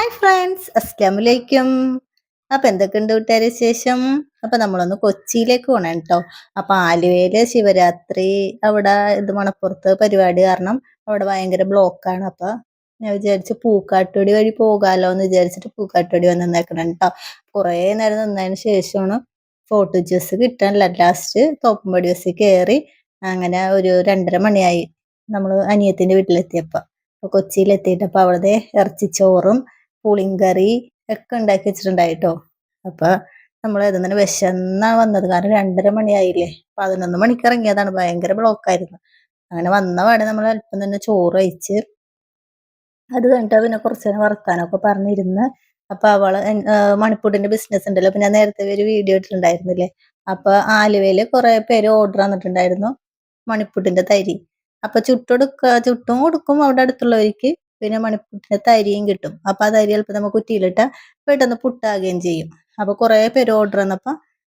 Hi friends അസ്ലാമലൈക്കും അപ്പൊ എന്തൊക്കെയുണ്ട് കൂട്ടുകാരെ ശേഷം അപ്പൊ നമ്മളൊന്ന് കൊച്ചിയിലേക്ക് പോകണം കേട്ടോ അപ്പൊ ആലുവയിൽ ശിവരാത്രി അവിടെ ഇത് മണപ്പുറത്ത് പരിപാടി കാരണം അവിടെ ഭയങ്കര ബ്ലോക്കാണ് അപ്പൊ ഞാൻ വിചാരിച്ചു പൂക്കാട്ടുപടി വഴി പോകാലോ എന്ന് വിചാരിച്ചിട്ട് പൂക്കാട്ടുപടി വന്ന് നിന്നേക്കണം കേട്ടോ കുറേ നേരം നിന്നതിന് ശേഷമാണ് ഫോട്ടോ ജ്യൂസ് കിട്ടാനില്ല. ലാസ്റ്റ് തോപ്പുംപടി ബസ്സിൽ കയറി അങ്ങനെ ഒരു രണ്ടര മണിയായി നമ്മൾ അനിയത്തിന്റെ വീട്ടിലെത്തിയപ്പോ. അപ്പൊ കൊച്ചിയിലെത്തിയിട്ട് അപ്പൊ ഇറച്ചി ഇറച്ചിച്ചോറും പുളിങ്കറി ഒക്കെ ഉണ്ടാക്കി വെച്ചിട്ടുണ്ടായിട്ടോ. അപ്പൊ നമ്മൾ അതിൽ തന്നെ വിശന്നാണ് വന്നത്. കാരണം രണ്ടര മണിയായില്ലേ. പതിനൊന്ന് മണിക്ക് ഇറങ്ങിയതാണ്. ഭയങ്കര ബ്ലോക്കായിരുന്നു അങ്ങനെ വന്ന പാടെ നമ്മൾ അല്പം തന്നെ ചോറ് കഴിച്ച് അത് കഴിഞ്ഞിട്ട് പിന്നെ കുറച്ച് നേരം വർത്താനൊക്കെ പറഞ്ഞിരുന്ന്. അപ്പൊ അവൾ മണിപ്പൂട്ടിന്റെ ബിസിനസ് ഉണ്ടല്ലോ. ഞാൻ നേരത്തെ ഒരു വീഡിയോ ഇട്ടിട്ടുണ്ടായിരുന്നില്ലേ. അപ്പൊ ആലുവയിൽ കുറെ പേര് ഓർഡർ വന്നിട്ടുണ്ടായിരുന്നു മണിപ്പൂട്ടിന്റെ തരി. അപ്പൊ ചുട്ടെടുക്ക ചുട്ടും കൊടുക്കും അവിടെ അടുത്തുള്ളവർക്ക്. പിന്നെ മണിപ്പൂട്ടിന്റെ തരിയും കിട്ടും. അപ്പൊ ആ തരി ചിലപ്പോൾ നമുക്ക് കുറ്റിയിലിട്ട പെട്ടെന്ന് പുട്ടാകുകയും ചെയ്യും. അപ്പൊ കുറെ പേര് ഓർഡർ വന്നപ്പോ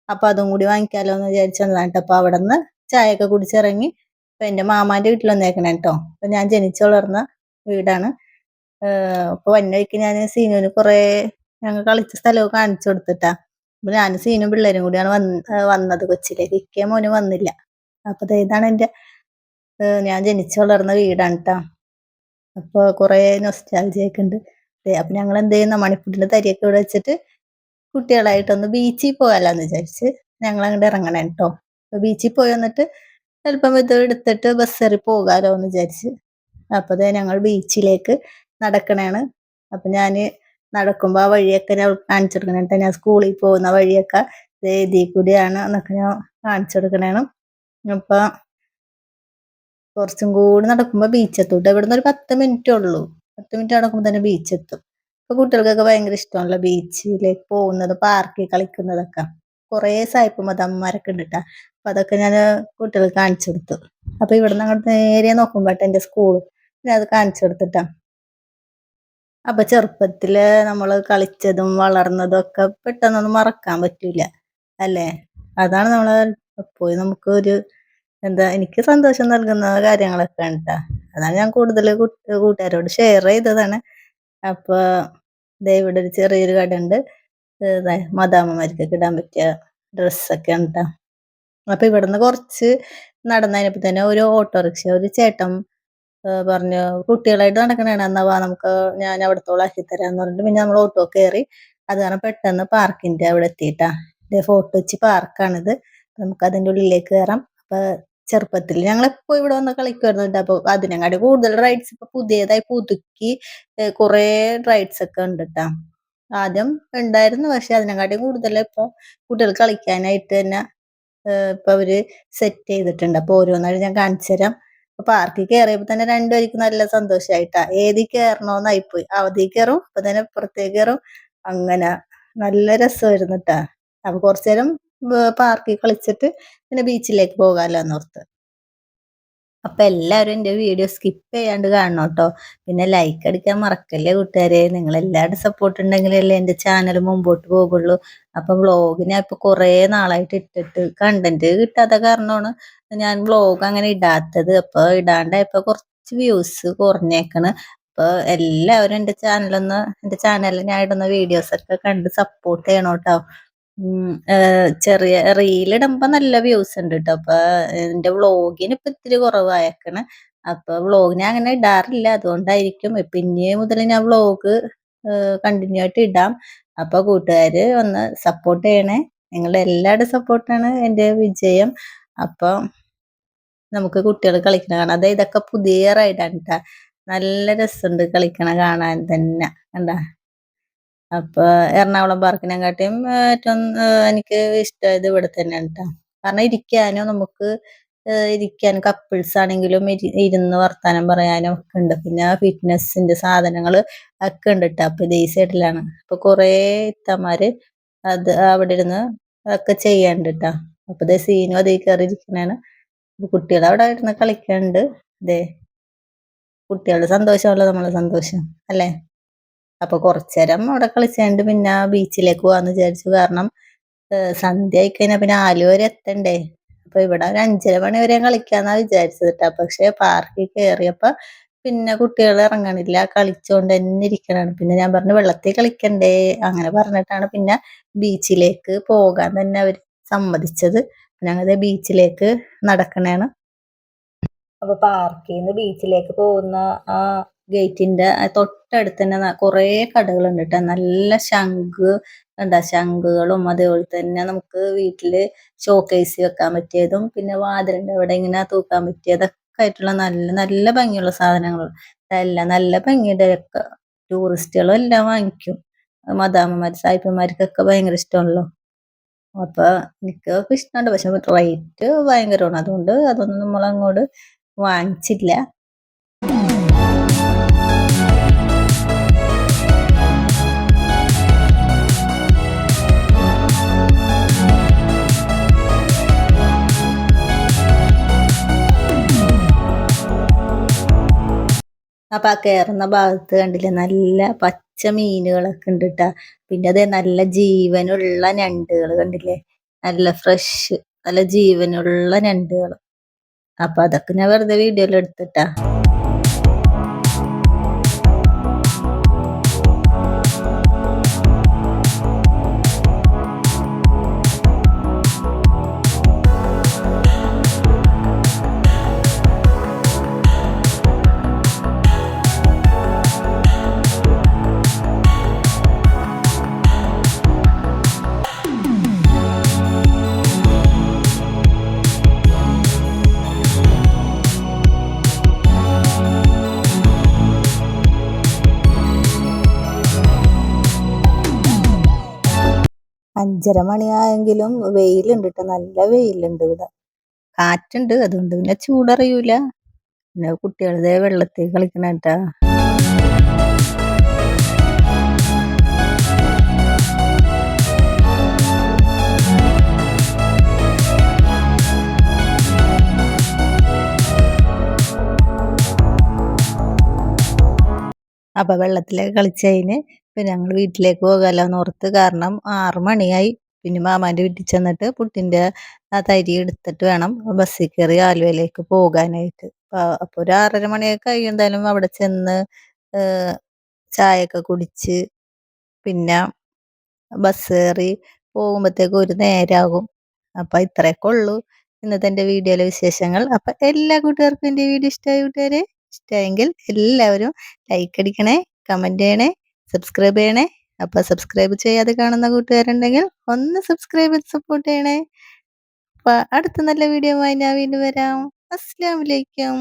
അപ്പൊ അതും കൂടി വാങ്ങിക്കാലോ എന്ന് വിചാരിച്ചു വന്നതാണ് ട്ടോ. അപ്പൊ അവിടെ നിന്ന് ചായയൊക്കെ കുടിച്ചിറങ്ങി ഇപ്പൊ എന്റെ മാമാന്റെ വീട്ടിൽ വന്നേക്കണേ കേട്ടോ അപ്പൊ ഞാൻ ജനിച്ചു വളർന്ന വീടാണ്. ഏഹ് അപ്പൊ വന്ന വഴിക്ക് ഞാൻ സീനുവിന് കുറെ ഞങ്ങൾ കളിച്ച സ്ഥലമൊക്കെ കാണിച്ചു കൊടുത്തിട്ടാ. അപ്പൊ ഞാനും സീനും പിള്ളേരും കൂടിയാണ് വന്ന് വന്നത് കൊച്ചിയിലേക്ക് ഇക്കേ മോനും വന്നില്ല. അപ്പൊ ദേ ഇതാണ് ഏഹ് ഞാൻ ജനിച്ചു വളർന്ന വീടാണ് ട്ടാ. അപ്പൊ കുറെ നൊസ്റ്റാൾജി ഒക്കെ ഉണ്ട് അപ്പൊ ഞങ്ങൾ എന്ത് ചെയ്യുന്ന? മണിപ്പൂട്ടിന്റെ തരിയൊക്കെ ഇവിടെ വെച്ചിട്ട് കുട്ടികളായിട്ടൊന്ന് ബീച്ചിൽ പോയാലോന്ന് വിചാരിച്ച് ഞങ്ങൾ അങ്ങോട്ട് ഇറങ്ങണം കേട്ടോ അപ്പൊ ബീച്ചിൽ പോയി വന്നിട്ട് ചിലപ്പം ഇത് എടുത്തിട്ട് ബസ് കയറി പോകാലോ എന്ന് വിചാരിച്ച്. അപ്പൊ ദേ ഞങ്ങൾ ബീച്ചിലേക്ക് നടക്കണേണ്. അപ്പൊ ഞാൻ നടക്കുമ്പോ ആ വഴിയൊക്കെ ഞാൻ കാണിച്ചു കൊടുക്കണേ ട്ടോ. ഞാൻ സ്കൂളിൽ പോകുന്ന വഴിയൊക്കെ ഇതേ ഇതിൽ കൂടിയാണ് എന്നൊക്കെ ഞാൻ കാണിച്ചു കൊടുക്കണേണ് അപ്പൊ കുറച്ചും കൂടി നടക്കുമ്പോ ബീച്ചെത്തൂട്ടോ ഇവിടുന്ന് ഒരു പത്ത് മിനിറ്റേ ഉള്ളൂ. പത്ത് മിനിറ്റ് നടക്കുമ്പോ തന്നെ ബീച്ചെത്തും ഇപ്പൊ കുട്ടികൾക്കൊക്കെ ഭയങ്കര ഇഷ്ടമാണല്ലോ ബീച്ചിലേക്ക് പോകുന്നത് പാർക്കിൽ കളിക്കുന്നതൊക്കെ. കുറേ സായിപ്പ് മതമ്മമാരൊക്കെ ഉണ്ട് ട്ടാ അപ്പൊ അതൊക്കെ ഞാൻ കുട്ടികൾക്ക് കാണിച്ചു കൊടുത്തു. അപ്പൊ ഇവിടുന്ന് അങ്ങോട്ട് നേരെ നോക്കുമ്പോട്ടെ എന്റെ സ്കൂൾ ഞാൻ അത് കാണിച്ചു കൊടുത്തിട്ടാ. അപ്പൊ ചെറുപ്പത്തിൽ നമ്മൾ കളിച്ചതും വളർന്നതും ഒക്കെ പെട്ടെന്നൊന്നും മറക്കാൻ പറ്റൂല. അല്ലേ? അതാണ് നമ്മൾ പോയി നമുക്ക് ഒരു എന്താ എനിക്ക് സന്തോഷം നൽകുന്ന കാര്യങ്ങളൊക്കെ ആണ് ട്ടാ അതാണ് ഞാൻ കൂടുതൽ കൂട്ടുകാരോട് ഷെയർ ചെയ്തതാണ്. അപ്പൊ ദേ ഇവിടെ ഒരു ചെറിയൊരു കട ഉണ്ട് മദാമ്മമാർക്കൊക്കെ ഇടാൻ പറ്റിയ ഡ്രസ്സൊക്കെ ഉണ്ട് ട്ടാ അപ്പൊ ഇവിടുന്ന് കുറച്ച് നടന്നതിനപ്പോ തന്നെ ഒരു ഓട്ടോറിക്ഷ ഒരു ചേട്ടൻ പറഞ്ഞു കുട്ടികളായിട്ട് നടക്കണേണ് എന്നാ വാ നമുക്ക് ഞാൻ അവിടത്തോളം ആക്കി തരാന്ന് പറഞ്ഞിട്ട് പിന്നെ നമ്മൾ ഓട്ടോ കയറി അത് കാരണം പെട്ടെന്ന് പാർക്കിന്റെ അവിടെ എത്തിയിട്ടാ. ഫോർട്ട് കൊച്ചി പാർക്കാണിത് നമുക്ക് അതിന്റെ ഉള്ളിലേക്ക് കയറാം അപ്പൊ ചെറുപ്പത്തിൽ ഞങ്ങൾ എപ്പോ ഇവിടെ വന്ന് കളിക്കുന്നുണ്ട് അപ്പൊ അതിനെക്കാട്ടി കൂടുതൽ റൈഡ്സ് ഇപ്പൊ പുതിയതായി പുതുക്കി കുറെ റൈഡ്സ് ഒക്കെ ഉണ്ട് ട്ടാ ആദ്യം ഉണ്ടായിരുന്നു. പക്ഷെ അതിനെക്കാട്ടി കൂടുതൽ ഇപ്പൊ കുട്ടികൾ കളിക്കാനായിട്ട് തന്നെ ഇപ്പൊ അവർ സെറ്റ് ചെയ്തിട്ടുണ്ട്. അപ്പൊ ഓരോന്നായിട്ട് ഞാൻ കാണിച്ചു തരാം. അപ്പൊ പാർക്കിൽ കയറിയപ്പോ തന്നെ രണ്ടുപേർക്കും നല്ല സന്തോഷമായിട്ടാ ഏതി കയറണോന്നായിപ്പോയി അവധി കയറും അപ്പൊ തന്നെ പുറത്തേക്ക് കയറും അങ്ങനെ നല്ല രസമായിരുന്നു കേട്ടാ അപ്പൊ കുറച്ചു നേരം പാർക്കിൽ കളിച്ചിട്ട് പിന്നെ ബീച്ചിലേക്ക് പോകാലോ എന്നോർത്ത് അപ്പൊ എല്ലാവരും എന്റെ വീഡിയോ സ്കിപ്പ് ചെയ്യാണ്ട് കാണണം കേട്ടോ. പിന്നെ ലൈക്ക് അടിക്കാൻ മറക്കല്ലേ കൂട്ടുകാരെ? നിങ്ങൾ എല്ലാവരുടെ സപ്പോർട്ട് ഉണ്ടെങ്കിലല്ലേ എന്റെ ചാനൽ മുമ്പോട്ട് പോകുള്ളൂ അപ്പൊ വ്ളോഗ് ഞാൻ ഇപ്പൊ കുറേ നാളായിട്ട് ഇട്ടിട്ട് കണ്ടന്റ് കിട്ടാത്ത കാരണമാണ് ഞാൻ വ്ളോഗ് അങ്ങനെ ഇടാത്തത്. അപ്പൊ ഇടാണ്ടായപ്പോ കുറച്ച് വ്യൂസ് കുറഞ്ഞേക്കണ്. അപ്പൊ എല്ലാവരും എന്റെ ചാനലൊന്ന് എന്റെ ചാനലിൽ ഞാൻ ഇടുന്ന വീഡിയോസ് ഒക്കെ കണ്ട് സപ്പോർട്ട് ചെയ്യണം കേട്ടോ. ചെറിയ റീൽ ഇടുമ്പോ നല്ല വ്യൂസ് ഉണ്ട് കേട്ടോ അപ്പൊ എന്റെ വ്ളോഗിന് ഇപ്പൊ ഇത്തിരി കുറവായേക്കണ്. അപ്പൊ വ്ളോഗ് ഞാൻ അങ്ങനെ ഇടാറില്ല. അതുകൊണ്ടായിരിക്കും പിന്നെ മുതൽ ഞാൻ വ്ളോഗ് കണ്ടിന്യൂ ആയിട്ട് ഇടാം. അപ്പൊ കൂട്ടുകാര് ഒന്ന് സപ്പോർട്ട് ചെയ്യണേ. നിങ്ങളുടെ എല്ലാവരുടെ സപ്പോർട്ടാണ് എന്റെ വിജയം. അപ്പൊ നമുക്ക് കുട്ടികൾ കളിക്കണ കാണാം. അതായത് ഇതൊക്കെ പുതിയ റൈഡാണ് ട്ടാ. നല്ല രസമുണ്ട് കളിക്കണ കാണാൻ തന്നെ. കണ്ടാ? അപ്പൊ എറണാകുളം പാർക്കിനെക്കാട്ടിയും ഏറ്റവും എനിക്ക് ഇഷ്ടമായത് ഇവിടെ തന്നെയാണ് കേട്ടോ കാരണം ഇരിക്കാനും നമുക്ക് ഇരിക്കാൻ കപ്പിൾസ് ആണെങ്കിലും ഇരി- ഇരുന്ന് വർത്താനം പറയാനും ഒക്കെ ഉണ്ട്. പിന്നെ ഫിറ്റ്നസിന്റെ സാധനങ്ങൾ ഒക്കെ ഉണ്ട് കേട്ടോ അപ്പൊ ഇതേ സൈഡിലാണ് അപ്പൊ കുറെ ഇത്തമാര് അത് അവിടെ ഇരുന്ന് ഒക്കെ ചെയ്യാണ്ട് കേട്ടോ അപ്പൊ ദേ സീനും അതേ കയറി ഇരിക്കണാണ് കുട്ടികൾ അവിടെ ഇരുന്ന് കളിക്കണ്ട് ദേ കുട്ടികളുടെ സന്തോഷമല്ലോ നമ്മളെ സന്തോഷം. അല്ലേ? അപ്പൊ കുറച്ചേരം അവിടെ കളിച്ചാണ്ട് പിന്നെ ബീച്ചിലേക്ക് പോവാന്ന് വിചാരിച്ചു. കാരണം സന്ധ്യ ആയി ആയിക്കഴിഞ്ഞാൽ പിന്നെ ആലുവ വരെ എത്തണ്ടേ? അപ്പൊ ഇവിടെ ഒരു അഞ്ചര മണി വരെ കളിക്കാന്നാ വിചാരിച്ചത് ട്ടാ. പക്ഷെ പാർക്കിൽ കയറിയപ്പോ പിന്നെ കുട്ടികൾ ഇറങ്ങണില്ല കളിച്ചോണ്ട് തന്നെ ഇരിക്കണാണ്. പിന്നെ ഞാൻ പറഞ്ഞു വെള്ളത്തിൽ കളിക്കണ്ടേ? അങ്ങനെ പറഞ്ഞിട്ടാണ് പിന്നെ ബീച്ചിലേക്ക് പോകാൻ തന്നെ അവർ സമ്മതിച്ചത്. ഞങ്ങൾ ബീച്ചിലേക്ക് നടക്കണേണ്. അപ്പൊ പാർക്കിൽ നിന്ന് ബീച്ചിലേക്ക് പോകുന്ന ആ ഗേറ്റിന്റെ തൊട്ടടുത്ത് തന്നെ കുറേ കടകളുണ്ട് കേട്ടോ നല്ല ശംഖ് എന്താ ശംഖുകളും അതേപോലെ തന്നെ നമുക്ക് വീട്ടിൽ ഷോക്കേസ് വെക്കാൻ പറ്റിയതും പിന്നെ വാതിലിന്റെ അവിടെ ഇങ്ങനെ തൂക്കാൻ പറ്റിയതൊക്കെ ആയിട്ടുള്ള നല്ല നല്ല ഭംഗിയുള്ള സാധനങ്ങൾ എല്ലാം നല്ല ഭംഗിയുടെ ഒക്കെ ടൂറിസ്റ്റുകളും എല്ലാം വാങ്ങിക്കും. മദാമ്മമാർ സായിപ്പന്മാർക്കൊക്കെ ഭയങ്കര ഇഷ്ടമാണല്ലോ. അപ്പൊ എനിക്കൊക്കെ ഇഷ്ടമുണ്ട്. പക്ഷെ റേറ്റ് ഭയങ്കരമാണ്. അതുകൊണ്ട് അതൊന്നും നമ്മൾ അങ്ങോട്ട് വാങ്ങിച്ചില്ല. അപ്പൊ ആ കയറുന്ന ഭാഗത്ത് കണ്ടില്ലേ നല്ല പച്ച മീനുകളൊക്കെ ഉണ്ട് കേട്ടാ പിന്നെ അതേ നല്ല ജീവനുള്ള ഞണ്ടുകൾ കണ്ടില്ലേ? നല്ല ഫ്രഷ് നല്ല ജീവനുള്ള ഞണ്ടുകൾ അപ്പൊ അതൊക്കെ ഞാൻ വെറുതെ വീഡിയോയിൽ എടുത്തിട്ടാ. അഞ്ചര മണിയായെങ്കിലും വെയിലുണ്ട് കേട്ടോ നല്ല വെയിലുണ്ട് ഇവിടെ. കാറ്റുണ്ട്. അതുകൊണ്ട് പിന്നെ ചൂടറിയൂല. പിന്നെ കുട്ടികളുടെ വെള്ളത്തിൽ കളിക്കണ കേട്ടാ. അപ്പൊ വെള്ളത്തിലൊക്കെ കളിച്ചതിന് പിന്നെ ഞങ്ങൾ വീട്ടിലേക്ക് പോകാമല്ലോ ഓർത്ത് കാരണം ആറ് മണിയായി. പിന്നെ മാമാന്റെ വീട്ടിൽ ചെന്നിട്ട് പുട്ടിന്റെ ആ തരി എടുത്തിട്ട് വേണം ബസ്സിൽ കയറി ആലുവയിലേക്ക് പോകാനായിട്ട്. അപ്പോൾ ഒരു ആറര മണിയൊക്കെ കഴിയും. എന്തായാലും അവിടെ ചെന്ന് ചായയൊക്കെ കുടിച്ച് പിന്നെ ബസ് കയറി പോകുമ്പോഴത്തേക്കും ഒരു നേരമാകും അപ്പം ഇത്രയൊക്കെ ഉള്ളൂ. ഇന്നത്തെ എന്റെ വീഡിയോയിലെ വിശേഷങ്ങൾ. അപ്പം എല്ലാ കൂട്ടുകാർക്കും എന്റെ വീഡിയോ ഇഷ്ടമായി കൂട്ടുകാരെ ഇഷ്ടമായെങ്കിൽ എല്ലാവരും ലൈക്ക് അടിക്കണേ കമന്റ് ചെയ്യണേ. സബ്സ്ക്രൈബ് ചെയ്യണേ. അപ്പോൾ സബ്സ്ക്രൈബ് ചെയ്യാതെ കാണുന്ന കൂട്ടുകാരുണ്ടെങ്കിൽ ഒന്ന് സബ്സ്ക്രൈബ് ചെയ്ത് സപ്പോർട്ട് ചെയ്യണേ. അപ്പോൾ അടുത്ത നല്ല വീഡിയോ ഞാൻ വീണ്ടും വരാം. അസ്സാം വലൈക്കും